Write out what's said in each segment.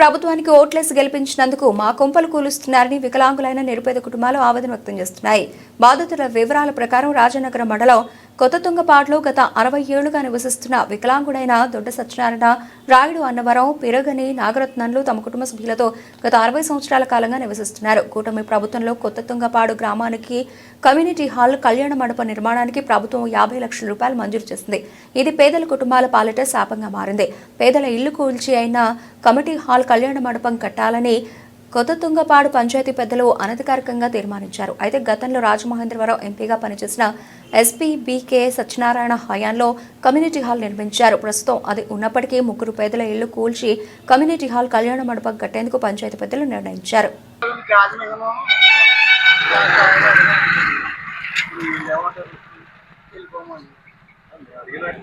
ప్రభుత్వానికి ఓట్లేసి గెలిపించినందుకు మా కొంపలు కూలుస్తున్నారని వికలాంగులైన నిరుపేద కుటుంబాలు ఆవేదన వ్యక్తం చేస్తున్నాయి. బాధితుల వివరాల ప్రకారం రాజనగరం మండలం కొత్త తుంగపాడులో గత అరవై ఏళ్ళుగా నివసిస్తున్న వికలాంగుడైన దొడ్డ సత్యనారాయణ రాయుడు అన్నవరం పిరగని నాగరత్నంలు తమ కుటుంబ సభ్యులతో గత అరవై సంవత్సరాల కాలంగా నివసిస్తున్నారు. కూటమి ప్రభుత్వంలో కొత్త తుంగపాడు గ్రామానికి కమ్యూనిటీ హాల్ కళ్యాణ మండప నిర్మాణానికి ప్రభుత్వం యాభై లక్షల రూపాయలు మంజూరు చేసింది. ఇది పేదల కుటుంబాల పాలిట శాపంగా మారింది. పేదల ఇల్లు కూల్చి అయిన కమిటీ హాల్ కళ్యాణ మండపం కట్టాలని కొత్త తుంగపాడు పంచాయతీ పెద్దలు అనధికారికంగా తీర్మానించారు. అయితే గతంలో రాజమహేంద్రవరం ఎంపీగా పనిచేసిన ఎస్పీ బీకే సత్యనారాయణ హయాంలో కమ్యూనిటీ హాల్ నిర్మించారు. ప్రస్తుతం అది ఉన్నప్పటికీ ముగ్గురు పేదల ఇళ్ళు కూల్చి కమ్యూనిటీ హాల్ కళ్యాణ మండపం కట్టేందుకు పంచాయతీ పెద్దలు నిర్ణయించారు.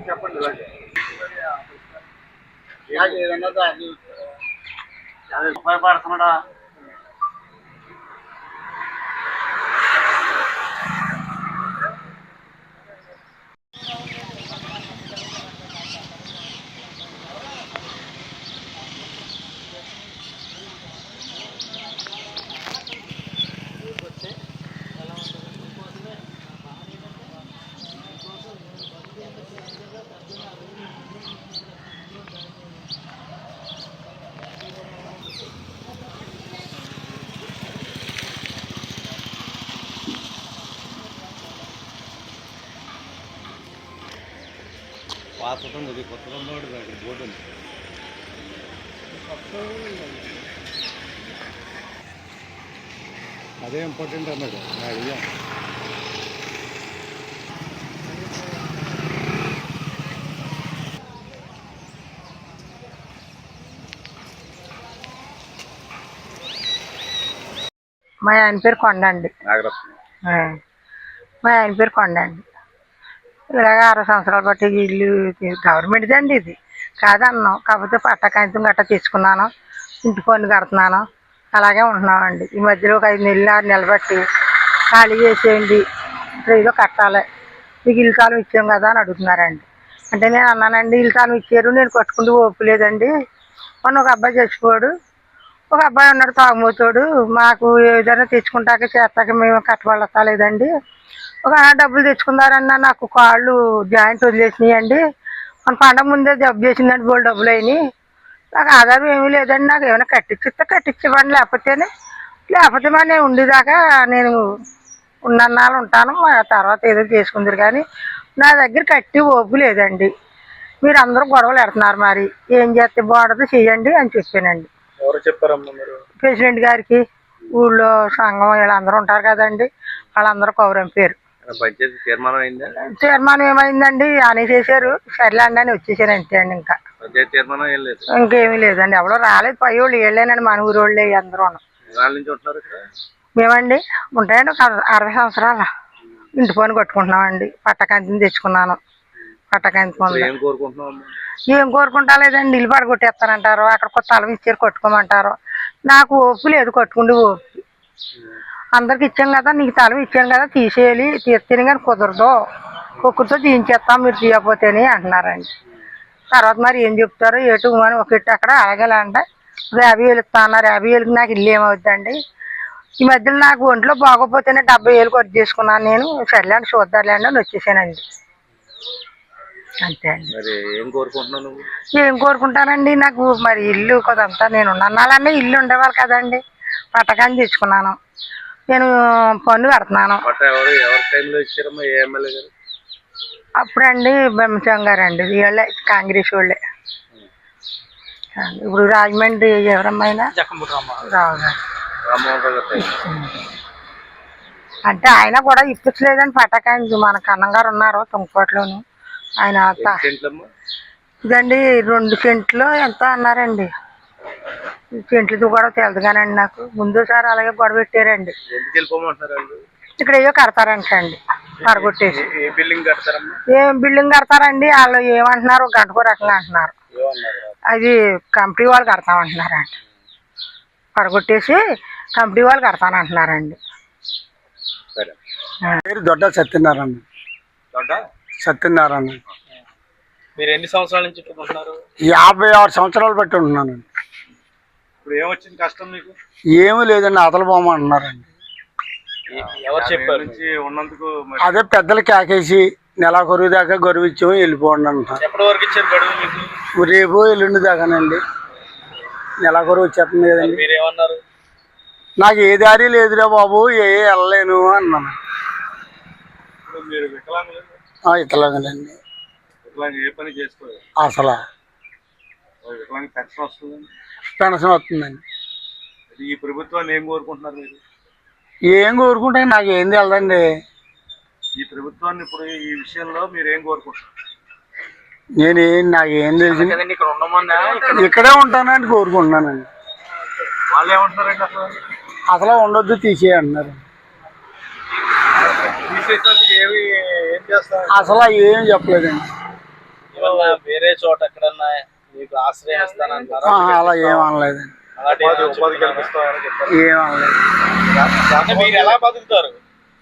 చెప్పండి ఏదన్నా ఉపయోగపడుతున్నాడా పాత ఉంది ఇది కొత్త ఉన్నోడు అక్కడ బోర్డు ఉంది. అదే ఇంపార్టెంట్ అన్నాడు నా అడిగా మా ఆయన పేరు కొండ అండి నాగరత్నం. ఆ. మా ఆయన పేరు కొండ అండి ఇలాగ అరవై సంవత్సరాలు బట్టి ఇల్లు గవర్నమెంట్ది అండి ఇది. కాదన్నాం. కాకపోతే పట్ట కాగితం గట్టా తెచ్చుకున్నాను ఇంటి పన్ను కడుతున్నాను. అలాగే ఉంటున్నామండి. ఈ మధ్యలో ఒక ఐదు నెలలు ఆరు నెలలు బట్టి ఖాళీ చేసేయండి. ఏదో కట్టాలి. మీకు ఇల్లు కాలం ఇచ్చాం కదా అని అడుగుతున్నారండి. అంటే నేను అన్నానండి ఇల్లు కాలం ఇచ్చారు. నేను కొట్టుకుంటూ ఓపులేదండి మొన్న ఒక అబ్బాయి చచ్చిపోడు ఒక అబ్బాయి ఉన్నాడు తాగుమోతాడు. మాకు ఏదైనా తెచ్చుకుంటాక చేస్తాక మేము కట్టబడలేదండి ఒక డబ్బులు తెచ్చుకున్నారన్న నాకు కాళ్ళు జాయింట్ వదిలేసినాయండి. మన పండగ ముందే జబ్బు చేసిందండి బోల్ డబ్బులు అయినాయి నాకు ఆధారం ఏమీ లేదండి నాకు ఏమైనా కట్టించిస్తే కట్టించివ్వండి లేకపోతేనే లేకపోతే మరి నేను ఉండేదాకా నేను ఉన్నన్నాళ్ళు ఉంటాను మా తర్వాత ఏదో చేసుకుందరు కానీ నా దగ్గర కట్టి ఓపు లేదండి. మీరు అందరూ గొడవలు పెడుతున్నారు మరి ఏం చేస్తే బాగుంటుందో చెయ్యండి అని చెప్పానండి. ఎవరు చెప్పారమ్మా మీరు? ప్రెసిడెంట్ గారికి ఊళ్ళో సంఘం వీళ్ళందరూ ఉంటారు కదండి వాళ్ళందరూ కౌరం పేరు. తీర్మానం అయిందా? తీర్మానం ఏమైందండి? అని చేశారు. సర్లేండి అని వచ్చేసారు అంతే అండి ఇంకా. పంచాయతీ తీర్మానం ఏం లేదు. ఇంకేమీ లేదండి. ఎవరో రాలేదు. పై వాళ్ళు వీళ్ళేనండి మన ఊరు వాళ్ళే అందరూ నుంచి ఉంటున్నారు మేమండి ఉంటాయండి ఒక అర- అరవై సంవత్సరాల. ఇంటి పని కొట్టుకుంటున్నామండి. పట్టకంతిని తెచ్చుకున్నాను. పట్టకంతి ఏం కోరుకుంటా లేదండి ఇల్లు పడగొట్టేస్తానంటారు. అక్కడ కొత్త ఇచ్చారు కొట్టుకోమంటారు. నాకు ఓపు లేదు కొట్టుకుంటే ఓపు అందరికి ఇచ్చాం కదా నీకు తలం ఇచ్చాను కదా తీసేయాలి తీస్తేనే కానీ కుదరదు. కుక్కరితో తీయించేస్తాం మీరు తీయకపోతేనే అంటున్నారండి. తర్వాత మరి ఏం చెప్తారో? ఏటు అని ఒకటి అక్కడ అలాగేలాంట యాభై వేలు ఇస్తా అన్నారు. యాభై వేలకి నాకు ఇల్లు ఏమవుద్దండి? ఈ మధ్యలో నాకు ఒంట్లో బాగోపోతేనే డెబ్బై వేలు ఖర్చు చేసుకున్నాను నేను. సర్లేండి చూద్దాంలేండి అని వచ్చేసానండి. అంతే అండి. ఏం కోరుకుంటున్నావు నువ్వు? ఏం కోరుకుంటానండి? నాకు మరి ఇల్లు కొదంతా నేను ఉన్నానాలన్నీ ఇల్లు ఉండేవాళ్ళు కదండి. పట్టకాన్ని తెచ్చుకున్నాను నేను పన్ను గారు? అప్పుడండి బ్రహ్మచం గారు అండి వీళ్ళే కాంగ్రెస్ వాళ్ళే. ఇప్పుడు రాజమండ్రి ఎవరమ్మైనా రావు అంటే ఆయన కూడా ఇప్పించలేదండి పట్టకాయని మన కన్నం గారు ఉన్నారు తుంగకోటలోని ఆయన ఇదండి రెండు సెంట్లు ఎంత అన్నారండి? సెంట్లది కూడా తెలియదు కానండి నాకు ముందుసారి అలాగే గొడవ పెట్టారండి. ఇక్కడ ఏదో కడతారంటండి పడగొట్టేసి. ఏ- ఏ బిల్డింగ్ కడతారమ్మా? ఏం బిల్డింగ్ కడతారండి వాళ్ళు ఏమంటున్నారు గంటకో రకంగా అంటున్నారు. అది కంపెనీ వాళ్ళు కడతామంటున్నారండి పడగొట్టేసి కంపెనీ వాళ్ళు కడతానంటున్నారండి. పేరు దొడ్డ సత్యనారాయణ. దొడ్డ? సత్యనారాయణ. మీరు ఎన్ని సంవత్సరాల నుంచి యాభై ఆరు సంవత్సరాలు బట్టి ఉంటున్నానండి. ఇప్పుడు ఏమొచ్చింది కష్టం మీకు ఏమీ లేదండి అతలు పోమంటున్నారండి ఎవరు చెప్పారు? నుంచి ఉన్నందుకు మరి అదే పెద్దలు కేకేసి నెలాఖరు దాకా గడువు ఇచ్చాము వెళ్ళిపోండి అంటున్నారు. ఎప్పటి వరకు ఇచ్చారు గడువు మీకు? రేపు ఎల్లుండి దాకానండి. నెలాఖరు వచ్చేస్తుంది కదండి. మీరేమన్నారు? నాకు ఏ దారి లేదురా బాబు ఏ వెళ్ళలేను అన్నాను. ఇప్పుడు మీరు వికలాంగులు? ఆ, ఇతరులండి వికలాంగ ఏ పని చేసుకోరు అసలు. వికలాంగ పెన్షన్ వస్తుందండి. పెన్షన్ వస్తుందండి. ఈ ప్రభుత్వాన్ని ఏం కోరుకుంటున్నారు మీరు? ఏం కోరుకుంటే నాకు ఏం తెలదండి. ఈ ప్రభుత్వాన్ని ఇప్పుడు ఈ విషయంలో మీరు ఏం కోరుకుంటున్నారు? నేను ఏం- నాకు ఏం తెలిసి. ఇక్కడ ఉండమన్నా ఇక్కడే ఉంటానండి కోరుకుంటున్నానండి. వాళ్ళు ఏమంటున్నారండి అసలు? అసలు ఉండొద్దు తీసేయంటున్నారు అసలు ఏం చెప్పలేదండి. వేరే చోట ఎక్కడన్నా మీకు ఆశ్రయం ఇస్తానంటారా అలా ఏం అనలేదండి అలాంటి ఉపాధి కల్పిస్తామని చెప్పారు. ఏం అనలేదు. అంటే మీరు ఎలా బతుకుతారు?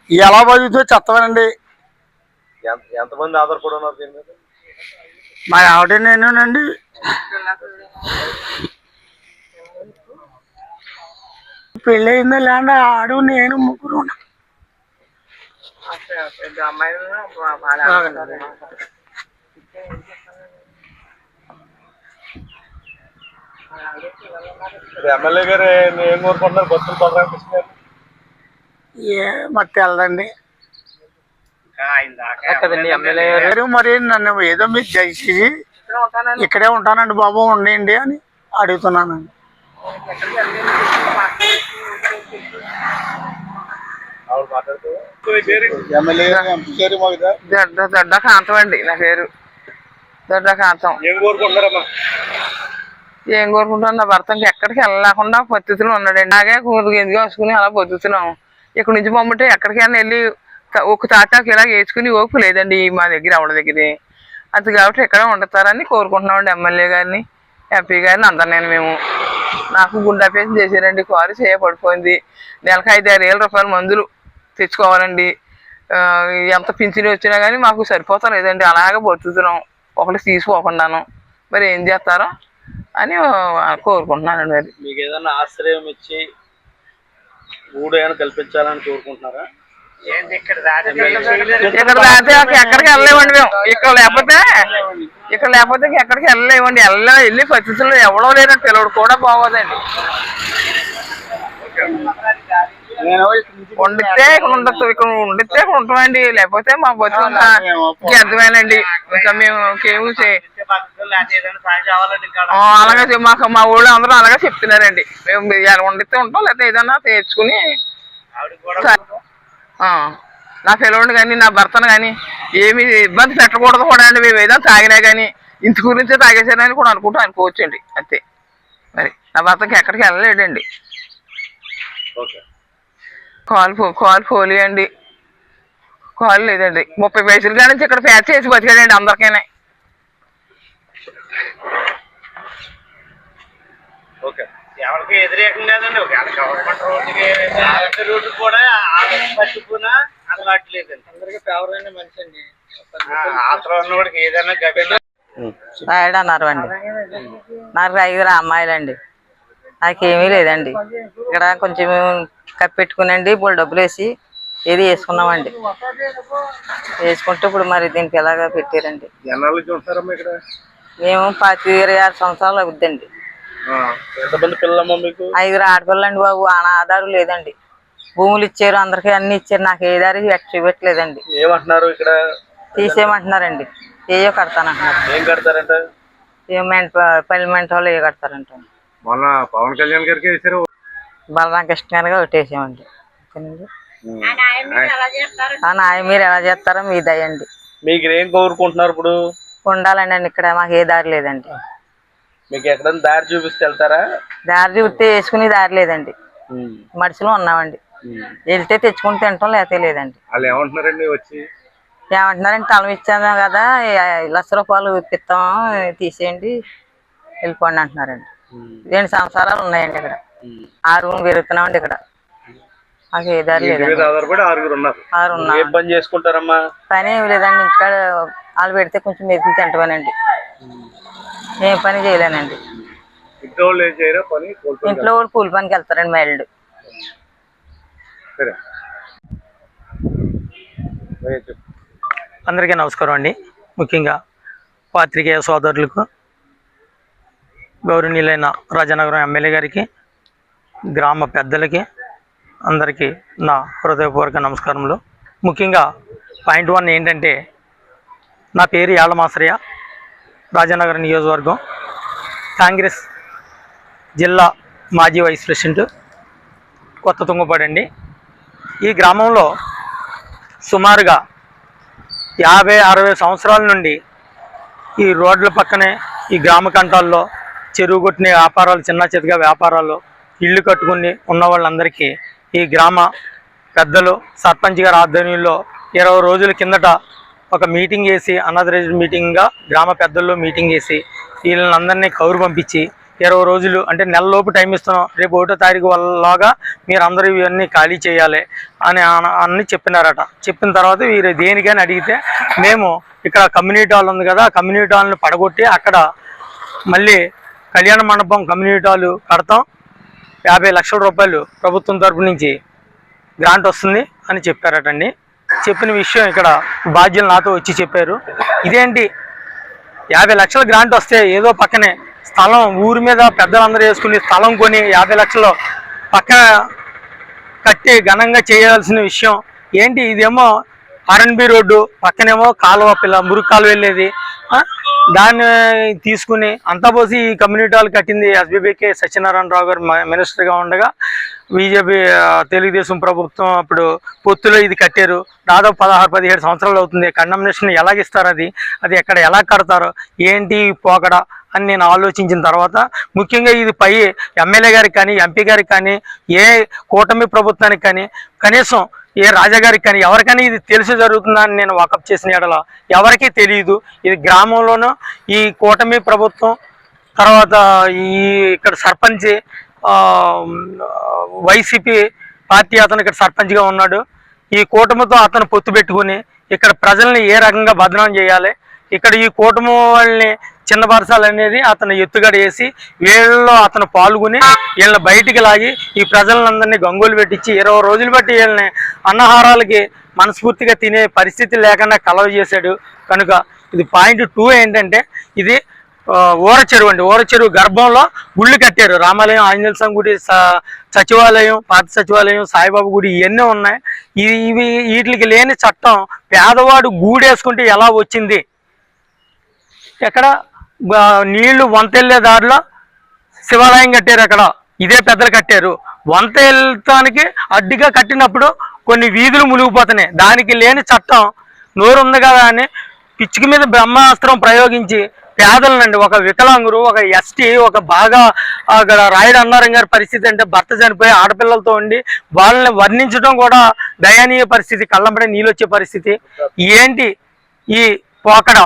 ఎలా బతుకుతో చెత్తమనండి. ఎంతమంది ఆధారపడి ఉన్నారు దీని మీద? మా ఆవిడ నేనునండి. పెళ్ళి అయిందో లేండి ఆడు నేను ముగ్గురు ఉన్నాం. ఎమ్మెల్యే గారు ఏం కోరుకుంటున్నారు? బలరామకృష్ణ గారు ఏ ఎమ్మెల్యే గారు. మరి నన్ను ఏదో మీరు దయచేసి ఇక్కడే ఉంటానండి. బాబు ఉండండి అని అడుగుతున్నానండి. దొడ్డ కాంతం అండి నా పేరు. దొడ్డ కాంతం. ఏం కోరుకుంటున్నారమ్మా కోరుకుంటాను నా భర్త ఎక్కడికి వెళ్ళకుండా పద్ధతిలో ఉన్నాడండి నాగే కూతురు ఎందుకు వేసుకుని అలా బతుకుతున్నాం ఇక్కడ నుంచి పంపంటే ఎక్కడికైనా వెళ్ళి త- ఒక తాతాకి ఇలా వేసుకుని ఓపు లేదండి మా దగ్గర ఆవిడ దగ్గర. అది కాబట్టి ఇక్కడ ఉండతారని కోరుకుంటున్నామండి ఎమ్మెల్యే గారిని ఎంపీ గారిని అందరినీ మేము. నాకు గుండె ఆపరేషన్ చేశారండి కారు చేయ పడిపోయింది. నెలకు ఐదు ఆరు వేల రూపాయల మందులు తెచ్చుకోవాలండి. ఎంత పింఛను వచ్చినా కానీ మాకు సరిపోతలేదండి. అలాగే బతుకుతున్నాం. ఒకటి తీసుకోకుండాను. మరి ఏం చేస్తారో? అని ఆ, కోరుకుంటున్నానండి మరి. మీకు ఏదైనా ఆశ్రయం ఇచ్చి ఊడు ఏమైనా కల్పించాలని కోరుకుంటున్నారా? ఇక్కడ దాటితే ఎక్కడికి వెళ్ళలేమండి మేము. ఇక్కడ లేకపోతే ఇక్కడ లేకపోతే ఎక్కడికి వెళ్ళలేమండి. వెళ్ళ వెళ్ళి పరిస్థితుల్లో ఎవడో లేరండి పిల్లడు కూడా బాగోదండి. వండితే ఇక్కడ ఉండొచ్చు ఇక్కడ వండితే ఇక్కడ ఉంటామండి లేకపోతే మా బతుకు ఇంకా అర్థమేనండి ఇంకా మేము ఇంకేమీ అలాగే మాకు మా ఊళ్ళో అందరూ అలాగే చెప్తున్నారండి. మేము వండితే ఉంటాం లేకపోతే ఏదన్నా తెచ్చుకుని ఆ, నా పిల్లవాడిని కానీ నా భర్తను కానీ ఏమి ఇబ్బంది పెట్టకూడదు కూడా అండి. మేము ఏదైనా తాగినా కానీ ఇంటి గురించే తాగేసానని కూడా అనుకుంటూ అనుకోవచ్చండి. అంతే. మరి నా భర్తకి ఎక్కడికి వెళ్ళలేడండి. ఓకే. కాలు పో కాలు పోలి అండి. కాలు లేదండి. ముప్పై పైసలు కాడి నుంచి ఇక్కడ ప్యాచ్ చేసి బతికాడండి అందరికీ ఓకే. ఎవరికి వ్యతిరేకం లేదండి ఒకవేళ గవర్నమెంట్ రోడ్డుకి ఆగండి రోడ్డు కూడా పట్టుకున్నా అలవాట్లేదండి అందరికి ఫేవర్ అయిన మనిషి అండి ఆత్రం ఉన్నవాడికి ఏదైనా గబెల్ రాయడు అన్నారు అండి. నాకు ఐదుగురు అమ్మాయిలండి. నాకేమీ లేదండి. ఇక్కడ కొంచెం కప్పెట్టుకునండి ఇప్పుడు డబ్బులు వేసి ఏది వేసుకున్నామండి. వేసుకుంటే ఇప్పుడు మరి దీనికి ఎలాగా పెట్టారండి. మేము పాతి ఇరవై ఆరు సంవత్సరాలు అవుద్దండి. ఐదుగురు ఆడపిల్లండి బాబు ఆధారు లేదండి. భూములు ఇచ్చారు అందరికీ అన్ని ఇచ్చారు నాకు ఏ దారి చూపెట్టలేదండి. ఏమంటున్నారు ఇక్కడ? తీసేయమంటున్నారండి. ఏయో కడతానంటున్నారు. ఏం కడతారంట? ఏ మెంట పల్లి మెంట వాళ్ళు ఏ కడతారంట మొన్న పవన్ కళ్యాణ్ గారికి వేసారు బలరామ కృష్ణ గారిగా ఒకటేసామండి ఓకేనండి? ఆ నాయ మీరు ఎలా చేస్తారో? మీ దయండి మీకు ఏం కోరుకుంటున్నారు ఇప్పుడు? ఉండాలండి అండి ఇక్కడ మాకు ఏ దారి లేదండి. మీకు ఎక్కడైనా దారి చూపిస్తే వెళ్తారా? దారి చూస్తే వేసుకునే దారి లేదండి. మనుషులు ఉన్నామండి. వెళ్తే తెచ్చుకుని తింటాం లేకపోతే లేదండి. వాళ్ళు ఏమంటున్నారండి వచ్చి? ఏమంటున్నారండి తలం ఇచ్చాము కదా లక్ష రూపాయలు ఇప్పిస్తాం తీసేయండి వెళ్ళిపోండి అంటున్నారండి. రెండు సంవత్సరాలు ఉన్నాయండి ఇక్కడ. ఆరు పెరుగుతున్నామండి ఇక్కడ. మాకు ఏ దారి ఆరుగురు ఉన్నారు. పని చేసుకుంటారమ్మా? పని ఏమి లేదండి ఇంటికాడ వాళ్ళు పెడితే కొంచెం మెతుకులు తింటామనండి. ఏం పని చేయలేనండి. ఇంట్లో వాళ్ళు కూలి పనికి వెళ్తారండి మైల్డ్ సరే సరే, చెప్పు. అందరికీ నమస్కారం అండి. ముఖ్యంగా పాత్రికేయ సోదరులకు గౌరవనీయులైన రాజనగరం ఎమ్మెల్యే గారికి గ్రామ పెద్దలకి అందరికీ నా హృదయపూర్వక నమస్కారములు. ముఖ్యంగా పాయింట్ వన్ ఏంటంటే నా పేరు యాళ్ళమాసరయ్య రాజనగరం నియోజకవర్గం. కాంగ్రెస్ జిల్లా మాజీ వైస్ ప్రెసిడెంట్ కొత్త తుంగపాడండి ఈ గ్రామంలో సుమారుగా యాభై అరవై సంవత్సరాల నుండి ఈ రోడ్ల పక్కనే ఈ గ్రామ కంటాల్లో చెరువు కొట్టిన వ్యాపారాలు చిన్న చితగా వ్యాపారాలు ఇల్లు కట్టుకుని ఉన్న వాళ్ళందరికీ ఈ గ్రామ పెద్దలు సర్పంచ్ గారి ఆధ్వర్యంలో ఇరవై రోజుల కిందట ఒక మీటింగ్ చేసి అనాథరైజ్డ్ మీటింగ్గా గ్రామ పెద్దల్లో మీటింగ్ చేసి వీళ్ళని కౌరు పంపించి ఇరవై రోజులు అంటే నెలలోపు టైం ఇస్తున్నాం. రేపు ఒకటో తారీఖు వల్లగా మీరు అందరూ ఇవన్నీ ఖాళీ చేయాలి అని అన- అని చెప్పినారట. చెప్పిన తర్వాత వీరు దేనికని అడిగితే మేము ఇక్కడ కమ్యూనిటీ హాల్ ఉంది కదా కమ్యూనిటీ హాల్ని పడగొట్టి అక్కడ మళ్ళీ కళ్యాణ మండపం కమ్యూనిటీ హాల్ కడతాం. యాభై లక్షల రూపాయలు ప్రభుత్వం తరపు నుంచి గ్రాంట్ వస్తుంది అని చెప్పారటండి. చెప్పిన విషయం ఇక్కడ బాధ్యులు నాతో వచ్చి చెప్పారు. ఇదేంటి? యాభై లక్షల గ్రాంట్ వస్తే ఏదో పక్కనే స్థలం ఊరి మీద పెద్దలందరూ వేసుకుని స్థలం కొని యాభై లక్షలు పక్కన కట్టి ఘనంగా చేయాల్సిన విషయం ఏంటి? ఇదేమో ఆర్ఎన్బి రోడ్డు పక్కనేమో కాలువ పిల్ల మురుగు కాలువ వెళ్ళేది. దాన్ని తీసుకుని అంతా పోసి ఈ కమ్యూనిటీ హాల్ కట్టింది ఎస్బీబీకే సత్యనారాయణరావు గారు మినిస్టర్గా ఉండగా బీజేపీ తెలుగుదేశం ప్రభుత్వం అప్పుడు పొత్తులో ఇది కట్టారు. దాదాపు పదహారు పదిహేడు సంవత్సరాలు అవుతుంది. కండమ్నేషన్ ఎలాగిస్తారు అది? అది ఎక్కడ ఎలా కడతారు? ఏంటి పోకడ? అని నేను ఆలోచించిన తర్వాత ముఖ్యంగా ఇది పై ఎమ్మెల్యే గారికి కానీ ఎంపీ గారికి కానీ ఏ కూటమి ప్రభుత్వానికి కానీ కనీసం ఏ రాజాగారికి కానీ ఎవరికైనా ఇది తెలిసి జరుగుతుందని నేను వాకప్ చేసిన ఎడల ఎవరికీ తెలియదు. ఇది గ్రామంలోనూ ఈ కూటమి ప్రభుత్వం తర్వాత ఈ ఇక్కడ సర్పంచ్ వైసీపీ పార్టీ అతను ఇక్కడ సర్పంచ్గా ఉన్నాడు. ఈ కూటమితో అతను పొత్తు పెట్టుకుని ఇక్కడ ప్రజల్ని ఏ రకంగా బదనాం చేయాలి? ఇక్కడ ఈ కూటమి వాళ్ళని చిన్న బరసాలు అనేది అతను ఎత్తుగడ వేసి వీళ్ళలో అతను పాల్గొని వీళ్ళని బయటికి లాగి ఈ ప్రజలందరినీ గంగులు పెట్టించి ఇరవై రోజులు బట్టి వీళ్ళని అన్నహారాలకి మనస్ఫూర్తిగా తినే పరిస్థితి లేకుండా కలవ చేశాడు. కనుక ఇది పాయింట్ టూ ఏంటంటే ఇది ఊర చెరువు అండి. ఊర చెరువు గర్భంలో గుళ్ళు కట్టారు. రామాలయం ఆంజనేయ స్వామి గుడి సచివాలయం పాత సచివాలయం సాయిబాబు గుడి ఇవన్నీ ఉన్నాయి. ఇవి వీటికి లేని చట్టం పేదవాడు గూడేసుకుంటే ఎలా వచ్చింది? ఎక్కడ? నీళ్ళు వంతెళ్ళే దారిలో శివాలయం కట్టారు అక్కడ. ఇదే పెద్దలు కట్టారు. వంత వెళ్తానికి అడ్డుగా కట్టినప్పుడు కొన్ని వీధులు మునిగిపోతున్నాయి. దానికి లేని చట్టం నోరు ఉంది కదా అని పిచ్చుక మీద బ్రహ్మాస్త్రం ప్రయోగించి పేదలనండి. ఒక వికలాంగురు ఒక ఎస్టీ ఒక బాగా అక్కడ రాయుడు అన్నారం గారి పరిస్థితి అంటే భర్త చనిపోయి ఆడపిల్లలతో ఉండి వాళ్ళని వర్ణించడం కూడా దయనీయ పరిస్థితి కళ్ళంపడే నీళ్ళు వచ్చే పరిస్థితి. ఏంటి ఈ పోకడ?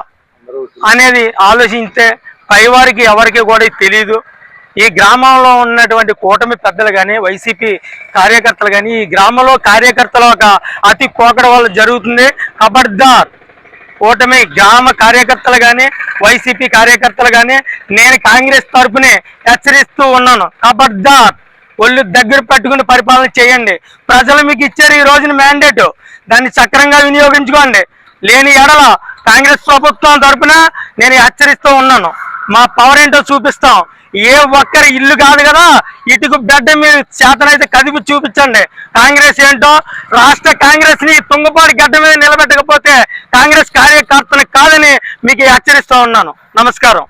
అనేది ఆలోచిస్తే పైవారికి ఎవరికి కూడా తెలియదు ఈ గ్రామంలో ఉన్నటువంటి కూటమి పెద్దలు కానీ వైసీపీ కార్యకర్తలు కానీ ఈ గ్రామంలో కార్యకర్తల ఒక అతి పోకడ వల్ల జరుగుతుంది. ఖబర్దార్ కూటమి గ్రామ కార్యకర్తలు కానీ వైసీపీ కార్యకర్తలు కానీ నేను కాంగ్రెస్ తరఫునే హెచ్చరిస్తూ ఉన్నాను. ఖబర్దార్ ఒళ్ళు దగ్గర పట్టుకుని పరిపాలన చేయండి. ప్రజలు మీకు ఇచ్చారు ఈ రోజున మ్యాండేట్ దాన్ని సక్రంగా వినియోగించుకోండి. లేని ఎడల కాంగ్రెస్ ప్రభుత్వం తరఫున నేను హెచ్చరిస్తూ ఉన్నాను. మా పవర్ ఏంటో చూపిస్తాం. ఏ ఒక్కరి ఇల్లు కాదు కదా ఇటుకు బెడ్ మీరు చేతనైతే కదిపి చూపించండి. కాంగ్రెస్ ఏంటో రాష్ట్ర కాంగ్రెస్ని తుంగపాటి గడ్డ మీద నిలబెట్టకపోతే కాంగ్రెస్ కార్యకర్తలు కాదని మీకు హెచ్చరిస్తూ ఉన్నాను. నమస్కారం.